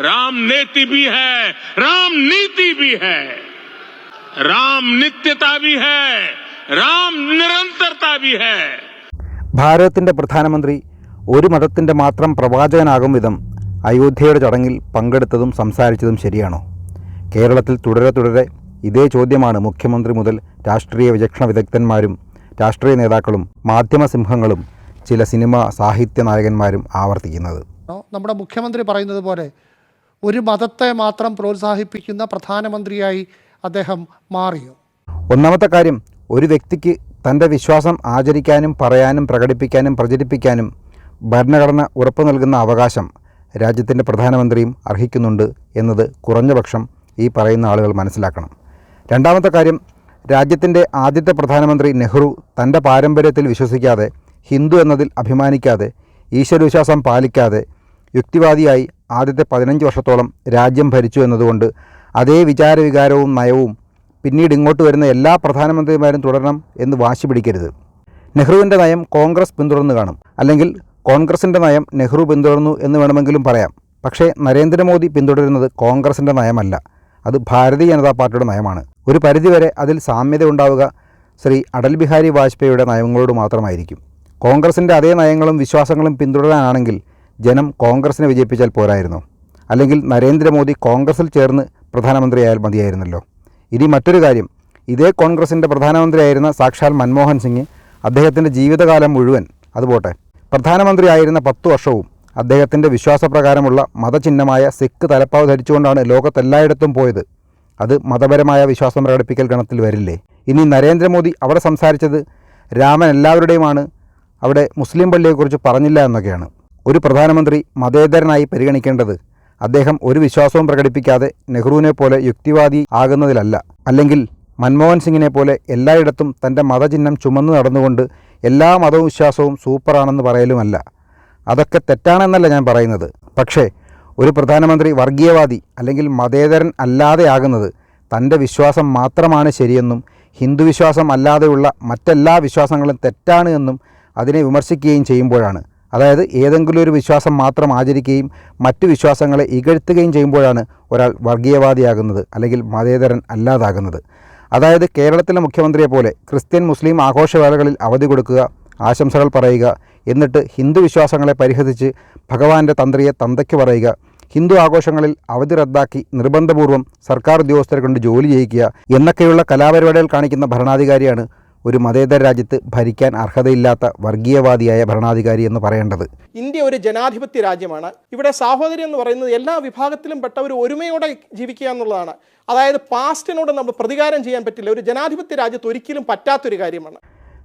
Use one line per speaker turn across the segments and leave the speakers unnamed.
राम नेति भी है राम नीति भी है राम नित्यता भी है राम निरंतरता भी है
ഭാരതത്തിൻ്റെ പ്രധാനമന്ത്രി ഒരു മതത്തിൻ്റെ മാത്രം പ്രവാചകനാകും വിധം അയോധ്യയുടെ ചടങ്ങിൽ പങ്കെടുത്തതും സംസാരിച്ചതും ശരിയാണോ കേരളത്തിൽ തുടരെ തുടരെ ഇതേ ചോദ്യമാണ് മുഖ്യമന്ത്രി മുതൽ രാഷ്ട്രീയ വിചക്ഷണ വിദഗ്ധന്മാരും രാഷ്ട്രീയ നേതാക്കളും മാധ്യമസിംഹങ്ങളും ചില സിനിമ സാഹിത്യ നായകന്മാരും ആവർത്തിക്കുന്നത്
നമ്മുടെ മുഖ്യമന്ത്രി പറയുന്നത് പോലെ ഒരു മതത്തെ മാത്രം പ്രോത്സാഹിപ്പിക്കുന്ന പ്രധാനമന്ത്രിയായി അദ്ദേഹം മാറിയോ?
ഒന്നാമത്തെ കാര്യം ഒരു വ്യക്തിക്ക് തന്റെ വിശ്വാസം ആചരിക്കാനും പറയാനും പ്രകടിപ്പിക്കാനും പ്രചരിപ്പിക്കാനും ഭരണഘടന ഉറപ്പു നൽകുന്ന അവകാശം രാജ്യത്തിന്റെ പ്രധാനമന്ത്രിയും അർഹിക്കുന്നുണ്ട് എന്നത് കുറഞ്ഞപക്ഷം ഈ പറയുന്ന ആളുകൾ മനസ്സിലാക്കണം. രണ്ടാമത്തെ കാര്യം രാജ്യത്തിന്റെ ആദ്യത്തെ പ്രധാനമന്ത്രി നെഹ്റു തന്റെ പാരമ്പര്യത്തിൽ വിശ്വസിക്കാതെ ഹിന്ദു എന്നതിൽ അഭിമാനിക്കാതെ ഈശ്വരവിശ്വാസം പാലിക്കാതെ യുക്തിവാദിയായി ആദ്യത്തെ പതിനഞ്ച് വർഷത്തോളം രാജ്യം ഭരിച്ചു എന്നതുകൊണ്ട് അതേ വിചാരവികാരവും നയവും പിന്നീട് ഇങ്ങോട്ട് വരുന്ന എല്ലാ പ്രധാനമന്ത്രിമാരും തുടരണം എന്ന് വാശി പിടിക്കരുത്. നെഹ്റുവിന്റെ നയം കോൺഗ്രസ് പിന്തുടർന്ന് കാണും. അല്ലെങ്കിൽ കോൺഗ്രസിന്റെ നയം നെഹ്റു പിന്തുടർന്നു എന്ന് വേണമെങ്കിലും പറയാം. പക്ഷേ നരേന്ദ്രമോദി പിന്തുടരുന്നത് കോൺഗ്രസിന്റെ നയമല്ല. അത് ഭാരതീയ ജനതാ പാർട്ടിയുടെ നയമാണ്. ഒരു പരിധിവരെ അതിൽ സാമ്യത ഉണ്ടാവുക ശ്രീ അടൽ ബിഹാരി വാജ്പേയിയുടെ നയങ്ങളോട് മാത്രമായിരിക്കും. കോൺഗ്രസിന്റെ അതേ നയങ്ങളും വിശ്വാസങ്ങളും പിന്തുടരാനാണെങ്കിൽ ജനം കോൺഗ്രസിനെ വിജയിപ്പിച്ചാൽ പോരായിരുന്നു. അല്ലെങ്കിൽ നരേന്ദ്രമോദി കോൺഗ്രസിൽ ചേർന്ന് പ്രധാനമന്ത്രിയായാൽ മതിയായിരുന്നല്ലോ. ഇനി മറ്റൊരു കാര്യം. ഇതേ കോൺഗ്രസിന്റെ പ്രധാനമന്ത്രിയായിരുന്ന സാക്ഷാൽ മൻമോഹൻ സിംഗ് അദ്ദേഹത്തിന്റെ ജീവിതകാലം മുഴുവൻ അതുപോട്ടെ. പ്രധാനമന്ത്രിയായിരുന്ന പത്തു വർഷവും അദ്ദേഹത്തിന്റെ വിശ്വാസപ്രകാരമുള്ള മതചിഹ്നമായ സിഖ് തലപ്പാവ് ധരിച്ചുകൊണ്ടാണ് ലോകത്തെല്ലായിടത്തും പോയത്. അത് മതപരമായ വിശ്വാസം പ്രകടിപ്പിക്കൽ ഗണത്തിൽ വരില്ലേ? ഇനി നരേന്ദ്രമോദി അവിടെ സംസാരിച്ചത് രാമൻ എല്ലാവരുടെയുമാണ്. അവിടെ മുസ്ലിം പള്ളിയെക്കുറിച്ച് പറഞ്ഞില്ല എന്നൊക്കെയാണ്. ഒരു പ്രധാനമന്ത്രി മതേതരനായി പരിഗണിക്കേണ്ടത് അദ്ദേഹം ഒരു വിശ്വാസവും പ്രകടിപ്പിക്കാതെ നെഹ്റുവിനെ പോലെ യുക്തിവാദി ആകുന്നതിലല്ല. അല്ലെങ്കിൽ മൻമോഹൻ സിംഗിനെ പോലെ എല്ലായിടത്തും തന്റെ മതചിഹ്നം ചുമന്നു നടന്നുകൊണ്ട് എല്ലാ മതവിശ്വാസവും വിശ്വാസവും സൂപ്പറാണെന്ന് പറയലുമല്ല. അതൊക്കെ തെറ്റാണെന്നല്ല ഞാൻ പറയുന്നത്. പക്ഷേ ഒരു പ്രധാനമന്ത്രി വർഗീയവാദി അല്ലെങ്കിൽ മതേതരൻ അല്ലാതെയാകുന്നത് തന്റെ വിശ്വാസം മാത്രമാണ് ശരിയെന്നും ഹിന്ദു വിശ്വാസം അല്ലാതെയുള്ള മറ്റെല്ലാ വിശ്വാസങ്ങളും തെറ്റാണ് എന്നും അതിനെ വിമർശിക്കുകയും ചെയ്യുമ്പോഴാണ്. അതായത് ഏതെങ്കിലും ഒരു വിശ്വാസം മാത്രം ആചരിക്കുകയും മറ്റു വിശ്വാസങ്ങളെ ഇകഴ്ത്തുകയും ചെയ്യുമ്പോഴാണ് ഒരാൾ വർഗീയവാദിയാകുന്നത് അല്ലെങ്കിൽ മതേതരൻ അല്ലാതാകുന്നത്. അതായത് കേരളത്തിലെ മുഖ്യമന്ത്രിയെ പോലെ ക്രിസ്ത്യൻ മുസ്ലിം ആഘോഷവേളകളിൽ അവധി കൊടുക്കുക ആശംസകൾ പറയുക എന്നിട്ട് ഹിന്ദു വിശ്വാസങ്ങളെ പരിഹസിച്ച് ഭഗവാന്റെ തന്ത്രിയെ തന്തയ്ക്ക് പറയുക ഹിന്ദു ആഘോഷങ്ങളിൽ അവധി റദ്ദാക്കി നിർബന്ധപൂർവം സർക്കാർ ഉദ്യോഗസ്ഥരെ കൊണ്ട് ജോലി ചെയ്യിക്കുക എന്നൊക്കെയുള്ള കലാപരിപാടികൾ കാണിക്കുന്ന ഭരണാധികാരിയാണ് ഒരു മതേതര രാജ്യത്ത് ഭരിക്കാൻ അർഹതയില്ലാത്ത വർഗീയവാദിയായ ഭരണാധികാരി എന്ന് പറയേണ്ടത്.
ഇന്ത്യ ഒരു ജനാധിപത്യ രാജ്യമാണ്. ഇവിടെ സാഹോദര്യം എന്ന് പറയുന്നത് എല്ലാ വിഭാഗത്തിലും പെട്ട ഒരു ഒരുമയോടെ ജീവിക്കുക എന്നുള്ളതാണ്. അതായത് പാസ്റ്റിനോട് നമ്മൾ പ്രതികാരം ചെയ്യാൻ പറ്റില്ല. ഒരു ജനാധിപത്യ രാജ്യത്ത് ഒരിക്കലും പറ്റാത്തൊരു കാര്യമാണ്.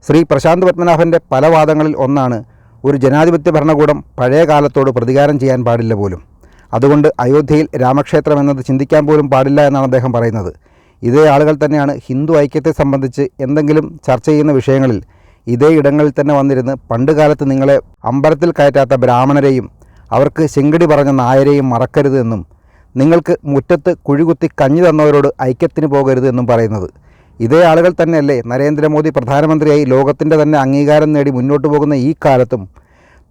ശ്രീ പ്രശാന്ത് പത്മനാഭന്റെ പല വാദങ്ങളിൽ ഒന്നാണ് ഒരു ജനാധിപത്യ ഭരണകൂടം പഴയ കാലത്തോട് പ്രതികാരം ചെയ്യാൻ പാടില്ല പോലും. അതുകൊണ്ട് അയോധ്യയിൽ രാമക്ഷേത്രം എന്നത് ചിന്തിക്കാൻ പോലും പാടില്ല എന്നാണ് അദ്ദേഹം പറയുന്നത്. ഇതേ ആളുകൾ തന്നെയാണ് ഹിന്ദു ഐക്യത്തെ സംബന്ധിച്ച് എന്തെങ്കിലും ചർച്ച ചെയ്യുന്ന വിഷയങ്ങളിൽ ഇതേ ഇടങ്ങളിൽ തന്നെ വന്നിരുന്ന് പണ്ട് കാലത്ത് നിങ്ങളെ അമ്പലത്തിൽ കയറ്റാത്ത ബ്രാഹ്മണരെയും അവർക്ക് ശിങ്കടി പറഞ്ഞ നായരെയും മറക്കരുത് എന്നും നിങ്ങൾക്ക് മുറ്റത്ത് കുഴികുത്തി കഞ്ഞി തന്നവരോട് ഐക്യത്തിന് പോകരുത് എന്നും പറയുന്നത്. ഇതേ ആളുകൾ തന്നെയല്ലേ നരേന്ദ്രമോദി പ്രധാനമന്ത്രിയായി ലോകത്തിന്റെ തന്നെ അംഗീകാരം നേടി മുന്നോട്ട് പോകുന്ന ഈ കാലത്തും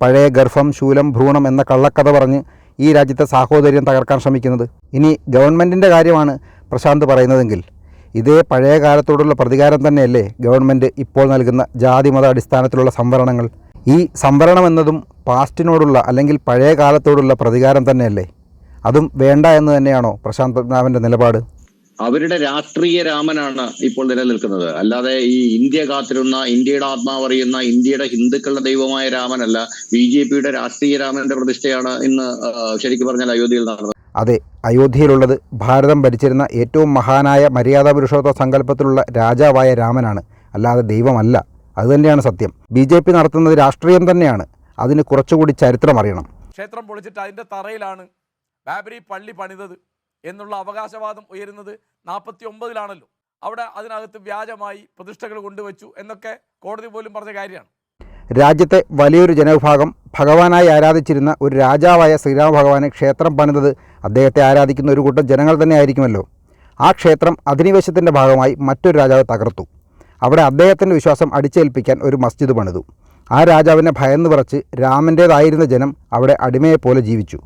പഴയ ഗർഭം ശൂലം ഭ്രൂണം എന്ന കള്ളക്കഥ പറഞ്ഞ് ഈ രാജ്യത്തെ സാഹോദര്യം തകർക്കാൻ ശ്രമിക്കുന്നത്. ഇനി ഗവൺമെന്റിന്റെ കാര്യമാണ് പ്രശാന്ത് പറയുന്നതെങ്കിൽ ഇതേ പഴയ കാലത്തോടുള്ള പ്രതികാരം തന്നെയല്ലേ ഗവൺമെന്റ് ഇപ്പോൾ നൽകുന്ന ജാതിമത അടിസ്ഥാനത്തിലുള്ള സംവരണങ്ങൾ? ഈ സംവരണം എന്നതും പാസ്റ്റിനോടുള്ള അല്ലെങ്കിൽ പഴയ കാലത്തോടുള്ള പ്രതികാരം തന്നെയല്ലേ? അതും വേണ്ട എന്ന് തന്നെയാണോ പ്രശാന്ത് പത്മനാഭന്റെ നിലപാട്?
അവരുടെ രാഷ്ട്രീയ രാമനാണ് ഇപ്പോൾ നിലനിൽക്കുന്നത്. അല്ലാതെ ഈ ഇന്ത്യ കാത്തിരുന്ന ഇന്ത്യയുടെ ആത്മാവറിയുന്ന ഇന്ത്യയുടെ ഹിന്ദുക്കളുടെ ദൈവമായ രാമനല്ല ബി ജെ പിയുടെ രാഷ്ട്രീയ രാമന്റെ പ്രതിഷ്ഠയാണ് ഇന്ന് ശരിക്കും പറഞ്ഞാൽ അയോധ്യയിൽ നടന്നത്.
അതെ അയോധ്യയിലുള്ളത്. ഭാരതം ഭരിച്ചിരുന്ന ഏറ്റവും മഹാനായ മര്യാദാ പുരുഷോത്വ സങ്കല്പത്തിലുള്ള രാജാവായ രാമനാണ്. അല്ലാതെ ദൈവമല്ല. അതുതന്നെയാണ് സത്യം. ബി ജെ പി നടത്തുന്നത് രാഷ്ട്രീയം തന്നെയാണ്. അതിന് കുറച്ചുകൂടി ചരിത്രം അറിയണം.
ക്ഷേത്രം പൊളിച്ചിട്ട് അതിന്റെ തറയിലാണ് ബാബരി പള്ളി പണിതത് എന്നുള്ള അവകാശവാദം ഉയരുന്നത് നാൽപ്പത്തി ഒമ്പതിലാണല്ലോ അവിടെ അതിനകത്ത് വ്യാജമായി പ്രതിഷ്ഠകൾ കൊണ്ടുവച്ചു എന്നൊക്കെ കോടതി പോലും പറഞ്ഞ കാര്യമാണ്.
രാജ്യത്തെ വലിയൊരു ജനവിഭാഗം ഭഗവാനായി ആരാധിച്ചിരുന്ന ഒരു രാജാവായ ശ്രീരാമ ഭഗവാനെ ക്ഷേത്രം പണിതത് അദ്ദേഹത്തെ ആരാധിക്കുന്ന ഒരു കൂട്ടം ജനങ്ങൾ തന്നെ ആയിരിക്കുമല്ലോ ആ ക്ഷേത്രം അധിനിവേശത്തിന്റെ ഭാഗമായി മറ്റൊരു രാജാവ് തകർത്തു. അവിടെ അദ്ദേഹത്തിന്റെ വിശ്വാസം അടിച്ചേൽപ്പിക്കാൻ ഒരു മസ്ജിദ് പണിതു. ആ രാജാവിനെ ഭയന്ന് പറച്ച് രാമന്റേതായിരുന്ന ജനം അവിടെ അടിമയെപ്പോലെ ജീവിച്ചു.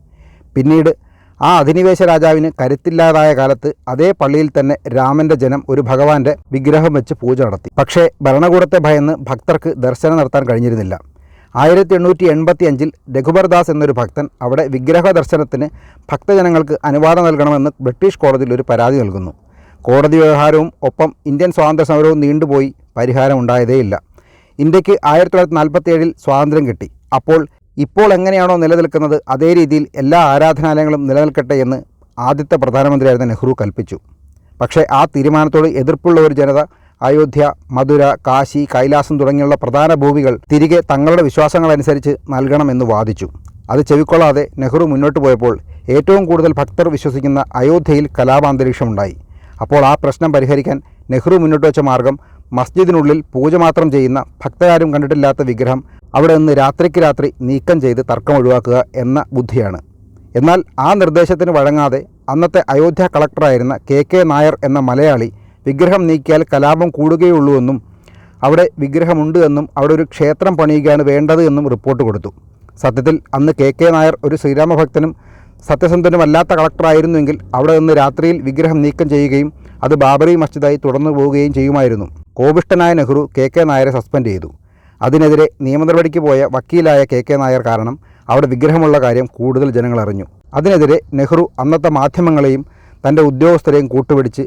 പിന്നീട് ആ അധിനിവേശ രാജാവിന് കരുത്തില്ലാതായ കാലത്ത് അതേ പള്ളിയിൽ തന്നെ രാമന്റെ ജനം ഒരു ഭഗവാന്റെ വിഗ്രഹം വെച്ച് പൂജ നടത്തി. പക്ഷേ ഭരണകൂടത്തെ ഭയന്ന് ഭക്തർക്ക് ദർശനം നടത്താൻ കഴിഞ്ഞിരുന്നില്ല. ആയിരത്തി എണ്ണൂറ്റി എൺപത്തി അഞ്ചിൽ രഘുബർദാസ് എന്നൊരു ഭക്തൻ അവിടെ വിഗ്രഹ ദർശനത്തിന് ഭക്തജനങ്ങൾക്ക് അനുവാദം നൽകണമെന്ന് ബ്രിട്ടീഷ് കോടതിയിൽ ഒരു പരാതി നൽകുന്നു. കോടതി വ്യവഹാരവും ഒപ്പം ഇന്ത്യൻ സ്വാതന്ത്ര്യ സമരവും നീണ്ടുപോയി പരിഹാരം ഉണ്ടായതേയില്ല ഇന്ത്യയ്ക്ക് ആയിരത്തി തൊള്ളായിരത്തി നാൽപ്പത്തി സ്വാതന്ത്ര്യം കിട്ടി. അപ്പോൾ ഇപ്പോൾ എങ്ങനെയാണോ നിലനിൽക്കുന്നത് അതേ രീതിയിൽ എല്ലാ ആരാധനാലയങ്ങളും നിലനിൽക്കട്ടെ എന്ന് ആദ്യത്തെ പ്രധാനമന്ത്രിയായിരുന്ന നെഹ്റു കൽപ്പിച്ചു. പക്ഷേ ആ തീരുമാനത്തോട് എതിർപ്പുള്ള ഒരു ജനത അയോധ്യ മധുര കാശി കൈലാസം തുടങ്ങിയുള്ള പ്രധാന ഭൂമികൾ തിരികെ തങ്ങളുടെ വിശ്വാസങ്ങളനുസരിച്ച് നൽകണമെന്ന് വാദിച്ചു. അത് ചെവിക്കൊള്ളാതെ നെഹ്റു മുന്നോട്ട് പോയപ്പോൾ ഏറ്റവും കൂടുതൽ ഭക്തർ വിശ്വസിക്കുന്ന അയോധ്യയിൽ കലാപാന്തരീക്ഷമുണ്ടായി. അപ്പോൾ ആ പ്രശ്നം പരിഹരിക്കാൻ നെഹ്റു മുന്നോട്ട് വെച്ച മാർഗം മസ്ജിദിനുള്ളിൽ പൂജ മാത്രം ചെയ്യുന്ന ഭക്തരാരും കണ്ടിട്ടില്ലാത്ത വിഗ്രഹം അവിടെ നിന്ന് രാത്രിക്ക് രാത്രി നീക്കം ചെയ്ത് തർക്കം ഒഴിവാക്കുക എന്ന ബുദ്ധിയാണ്. എന്നാൽ ആ നിർദ്ദേശത്തിന് വഴങ്ങാതെ അന്നത്തെ അയോധ്യ കളക്ടറായിരുന്ന കെ കെ നായർ എന്ന മലയാളി വിഗ്രഹം നീക്കിയാൽ കലാപം കൂടുകയുള്ളൂ എന്നും അവിടെ വിഗ്രഹമുണ്ട് എന്നും അവിടെ ഒരു ക്ഷേത്രം പണിയുകയാണ് വേണ്ടത് എന്നും റിപ്പോർട്ട് കൊടുത്തു. സത്യത്തിൽ അന്ന് കെ കെ നായർ ഒരു ശ്രീരാമഭക്തനും സത്യസന്ധനുമല്ലാത്ത കളക്ടറായിരുന്നുവെങ്കിൽ അവിടെ നിന്ന് രാത്രിയിൽ വിഗ്രഹം നീക്കം ചെയ്യുകയും അത് ബാബറി മസ്ജിദായി തുടർന്നു പോവുകയും ചെയ്യുമായിരുന്നു. കോപിഷ്ടനായ നെഹ്റു കെ കെ നായരെ സസ്പെൻഡ് ചെയ്തു. അതിനെതിരെ നിയമ നടപടിക്ക് പോയ വക്കീലായ കെ കെ നായർ കാരണം അവിടെ വിഗ്രഹമുള്ള കാര്യം കൂടുതൽ ജനങ്ങൾ അറിഞ്ഞു. അതിനെതിരെ നെഹ്റു അന്നത്തെ മാധ്യമങ്ങളെയും തന്റെ ഉദ്യോഗസ്ഥരെയും കൂട്ടുപിടിച്ച്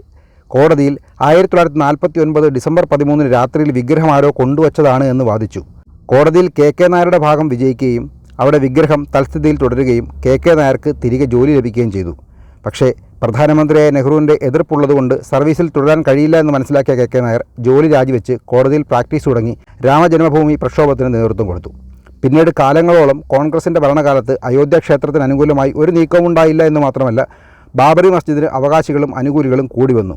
കോടതിയിൽ ആയിരത്തി തൊള്ളായിരത്തി നാൽപ്പത്തി ഒൻപത് ഡിസംബർ പതിമൂന്നിന് രാത്രിയിൽ വിഗ്രഹം ആരോ കൊണ്ടുവച്ചതാണ് എന്ന് വാദിച്ചു. കോടതിയിൽ കെ കെ നായരുടെ ഭാഗം വിജയിക്കുകയും അവിടെ വിഗ്രഹം തൽസ്ഥിതിയിൽ തുടരുകയും കെ കെ നായർക്ക് തിരികെ ജോലി ലഭിക്കുകയും ചെയ്തു. പക്ഷേ പ്രധാനമന്ത്രിയായ നെഹ്റുവിന്റെ എതിർപ്പുള്ളതുകൊണ്ട് സർവീസിൽ തുടരാൻ കഴിയില്ല എന്ന് മനസ്സിലാക്കിയ കെ കെ നായർ ജോലി രാജിവെച്ച് കോടതിയിൽ പ്രാക്ടീസ് തുടങ്ങി രാമജന്മഭൂമി പ്രക്ഷോഭത്തിന് നേതൃത്വം കൊടുത്തു. പിന്നീട് കാലങ്ങളോളം കോൺഗ്രസിന്റെ ഭരണകാലത്ത് അയോധ്യ ക്ഷേത്രത്തിന് അനുകൂലമായി ഒരു നീക്കവും ഉണ്ടായില്ല എന്ന് മാത്രമല്ല ബാബറി മസ്ജിദിന് അവകാശികളും അനുകൂലികളും കൂടി വന്നു.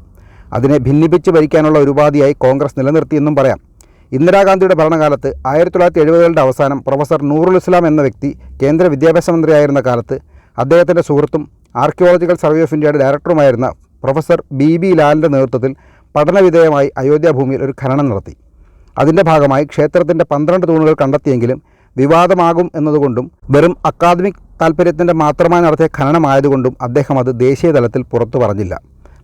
അതിനെ ഭിന്നിപ്പിച്ച് ഭരിക്കാനുള്ള ഒരു ഉപാധിയായി കോൺഗ്രസ് നിലനിർത്തിയെന്നും പറയാം. ഇന്ദിരാഗാന്ധിയുടെ ഭരണകാലത്ത് ആയിരത്തി തൊള്ളായിരത്തി എഴുപതുകളുടെ അവസാനം പ്രൊഫസർ നൂറുൽ ഇസ്ലാം എന്ന വ്യക്തി കേന്ദ്ര വിദ്യാഭ്യാസ മന്ത്രിയായിരുന്ന കാലത്ത് അദ്ദേഹത്തിന്റെ സുഹൃത്തും ആർക്കിയോളജിക്കൽ സർവേ ഓഫ് ഇന്ത്യയുടെ ഡയറക്ടറുമായിരുന്ന പ്രൊഫസർ ബി ബി ലാലിന്റെ നേതൃത്വത്തിൽ പഠനവിധേയമായി അയോധ്യ ഭൂമിയിൽ ഒരു ഖനനം നടത്തി. അതിന്റെ ഭാഗമായി ക്ഷേത്രത്തിന്റെ പന്ത്രണ്ട് തൂണുകൾ കണ്ടെത്തിയെങ്കിലും വിവാദമാകും എന്നതുകൊണ്ടും വെറും അക്കാദമിക് താല്പര്യത്തിന്റെ മാത്രമായി നടത്തിയ ഖനനമായതുകൊണ്ടും അദ്ദേഹം അത് ദേശീയ തലത്തിൽ പുറത്തു പറഞ്ഞില്ല.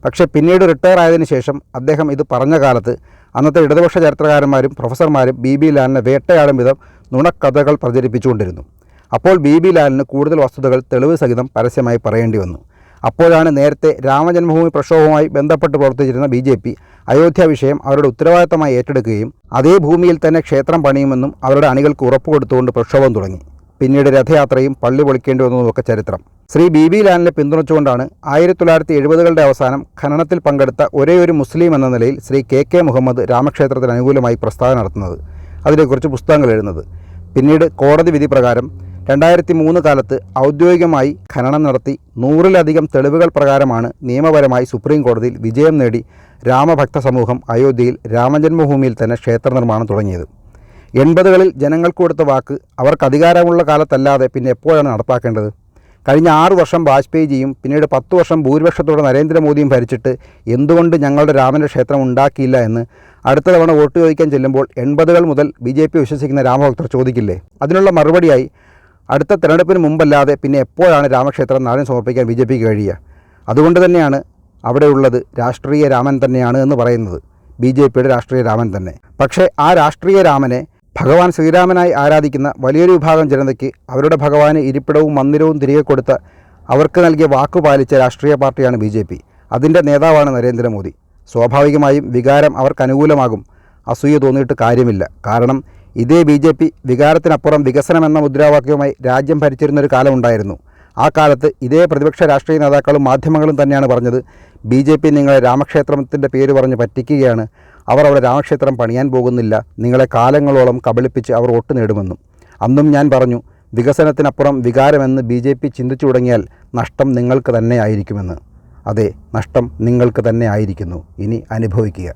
പക്ഷേ പിന്നീട് റിട്ടയർ ആയതിനു ശേഷം അദ്ദേഹം ഇത് പറഞ്ഞ കാലത്ത് അന്നത്തെ ഇടതുപക്ഷ ചരിത്രകാരന്മാരും പ്രൊഫസർമാരും ബി ബി ലാലിനെ വേട്ടയാടും വിധം നുണക്കഥകൾ പ്രചരിപ്പിച്ചുകൊണ്ടിരുന്നു. അപ്പോൾ ബി ബി ലാലിന് കൂടുതൽ വസ്തുതകൾ തെളിവ് സഹിതം പരസ്യമായി പറയേണ്ടി വന്നു. അപ്പോഴാണ് നേരത്തെ രാമജന്മഭൂമി പ്രക്ഷോഭവുമായി ബന്ധപ്പെട്ട് പ്രവർത്തിച്ചിരുന്ന ബി ജെ പി അയോധ്യ വിഷയം അവരുടെ ഉത്തരവാദിത്തമായി ഏറ്റെടുക്കുകയും അതേ ഭൂമിയിൽ തന്നെ ക്ഷേത്രം പണിയുമെന്നും അവരുടെ അണികൾക്ക് ഉറപ്പ് കൊടുത്തുകൊണ്ട് പ്രക്ഷോഭം തുടങ്ങി. പിന്നീട് രഥയാത്രയും പള്ളി പൊളിക്കേണ്ടി വന്നതുമൊക്കെ ചരിത്രം. ശ്രീ ബി ബി ലാലിനെ പിന്തുണച്ചുകൊണ്ടാണ് ആയിരത്തി തൊള്ളായിരത്തി എഴുപതുകളുടെ അവസാനം ഖനനത്തിൽ പങ്കെടുത്ത ഒരേയൊരു മുസ്ലിം എന്ന നിലയിൽ ശ്രീ കെ കെ മുഹമ്മദ് രാമക്ഷേത്രത്തിന് അനുകൂലമായി പ്രസ്താവന നടത്തുന്നത്. അതിനെക്കുറിച്ച് പുസ്തകങ്ങൾ എഴുതുന്നത്. പിന്നീട് കോടതി വിധി പ്രകാരം രണ്ടായിരത്തി മൂന്ന് കാലത്ത് ഔദ്യോഗികമായി ഖനനം നടത്തി നൂറിലധികം തെളിവുകൾ പ്രകാരമാണ് നിയമപരമായി സുപ്രീം കോടതിയിൽ വിജയം നേടി രാമഭക്ത സമൂഹം അയോധ്യയിൽ രാമജന്മഭൂമിയിൽ തന്നെ ക്ഷേത്ര നിർമ്മാണം തുടങ്ങിയത്. എൺപതുകളിൽ ജനങ്ങൾക്ക് കൊടുത്ത വാക്ക് അവർക്ക് അധികാരമുള്ള കാലത്തല്ലാതെ പിന്നെ എപ്പോഴാണ് നടപ്പാക്കേണ്ടത്? കഴിഞ്ഞ ആറു വർഷം വാജ്പേയിജിയും പിന്നീട് പത്തു വർഷം ഭൂരിപക്ഷത്തോടെ നരേന്ദ്രമോദിയും ഭരിച്ചിട്ട് എന്തുകൊണ്ട് ഞങ്ങളുടെ രാമന്റെ ക്ഷേത്രം ഉണ്ടാക്കിയില്ല എന്ന് അടുത്ത തവണ വോട്ട് ചോദിക്കാൻ ചെല്ലുമ്പോൾ എൺപതുകൾ മുതൽ ബി ജെ പി വിശ്വസിക്കുന്ന രാമഭക്തർ ചോദിക്കില്ലേ? അതിനുള്ള മറുപടിയായി അടുത്ത തെരഞ്ഞെടുപ്പിന് മുമ്പല്ലാതെ പിന്നെ എപ്പോഴാണ് രാമക്ഷേത്രം നാടിന് സമർപ്പിക്കാൻ ബി ജെ പിക്ക് കഴിയുക? അതുകൊണ്ട് തന്നെയാണ് അവിടെയുള്ളത് രാഷ്ട്രീയ രാമൻ തന്നെയാണ് എന്ന് പറയുന്നത്. ബി ജെ പിയുടെ രാഷ്ട്രീയ രാമൻ തന്നെ. പക്ഷേ ആ രാഷ്ട്രീയ രാമനെ ഭഗവാൻ ശ്രീരാമനായി ആരാധിക്കുന്ന വലിയൊരു വിഭാഗം ജനതയ്ക്ക് അവരുടെ ഭഗവാന് ഇരിപ്പിടവും മന്ദിരവും തിരികെ കൊടുത്ത അവർക്ക് നൽകിയ വാക്കു പാലിച്ച രാഷ്ട്രീയ പാർട്ടിയാണ് ബി ജെ പി. അതിന്റെ നേതാവാണ് നരേന്ദ്രമോദി. സ്വാഭാവികമായും വികാരം അവർക്ക് അനുകൂലമാകും. അസൂയ തോന്നിയിട്ട് കാര്യമില്ല. കാരണം ഇതേ ബി ജെ പി വികാരത്തിനപ്പുറം വികസനമെന്ന മുദ്രാവാക്യവുമായി രാജ്യം ഭരിച്ചിരുന്നൊരു കാലമുണ്ടായിരുന്നു. ആ കാലത്ത് ഇതേ പ്രതിപക്ഷ രാഷ്ട്രീയ നേതാക്കളും മാധ്യമങ്ങളും തന്നെയാണ് പറഞ്ഞത്. ബി ജെ പി നിങ്ങളെ രാമക്ഷേത്രത്തിന്റെ പേര് പറഞ്ഞ് പറ്റിക്കുകയാണ്. അവർ അവിടെ രാമക്ഷേത്രം പണിയാൻ പോകുന്നില്ല. നിങ്ങളെ കാലങ്ങളോളം കബളിപ്പിച്ച് അവർ വോട്ട് നേടുമെന്നും. അന്നും ഞാൻ പറഞ്ഞു വികസനത്തിനപ്പുറം വികാരമെന്ന് ബി ജെ പി ചിന്തിച്ചു തുടങ്ങിയാൽ നഷ്ടം നിങ്ങൾക്ക് തന്നെ ആയിരിക്കുമെന്ന്. അതെ നഷ്ടം നിങ്ങൾക്ക് തന്നെ ആയിരിക്കുന്നു. ഇനി അനുഭവിക്കുക.